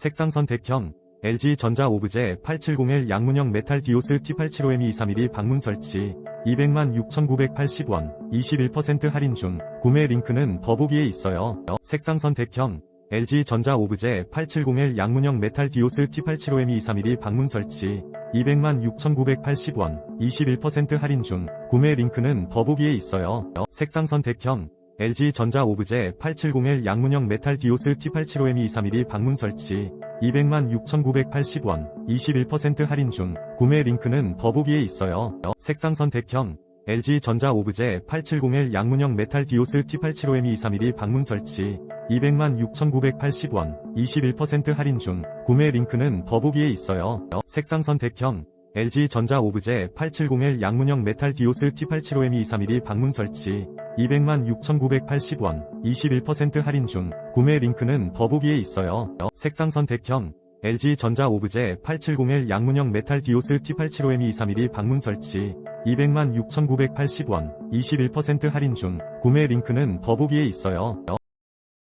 색상 선택형 LG전자 오브제 870L 양문형 메탈 디오스 T875M231이 방문 설치 200만 6,980원 21% 할인 중 구매 링크는 더보기에 있어요. 색상 선택형 LG전자 오브제 870L 양문형 메탈 디오스 T875M231이 방문 설치 200만 6,980원 21% 할인 중 구매 링크는 더보기에 있어요. 색상 선택형 LG전자 오브제 870L 양문형 메탈 디오스 T875M231이 방문 설치. 200만 6,980원 21% 할인 중. 구매 링크는 더보기에 있어요. 색상 선택형 LG전자 오브제 870L 양문형 메탈 디오스 T875M231이 방문 설치. 200만 6,980원 21% 할인 중. 구매 링크는 더보기에 있어요. 색상 선택형 LG전자 오브제 870L 양문형 메탈 디오스 T875M231이 방문 설치 200만 6,980원 21% 할인 중 구매 링크는 더보기에 있어요. 색상 선택형 LG전자 오브제 870L 양문형 메탈 디오스 T875M231이 방문 설치 200만 6,980원 21% 할인 중 구매 링크는 더보기에 있어요.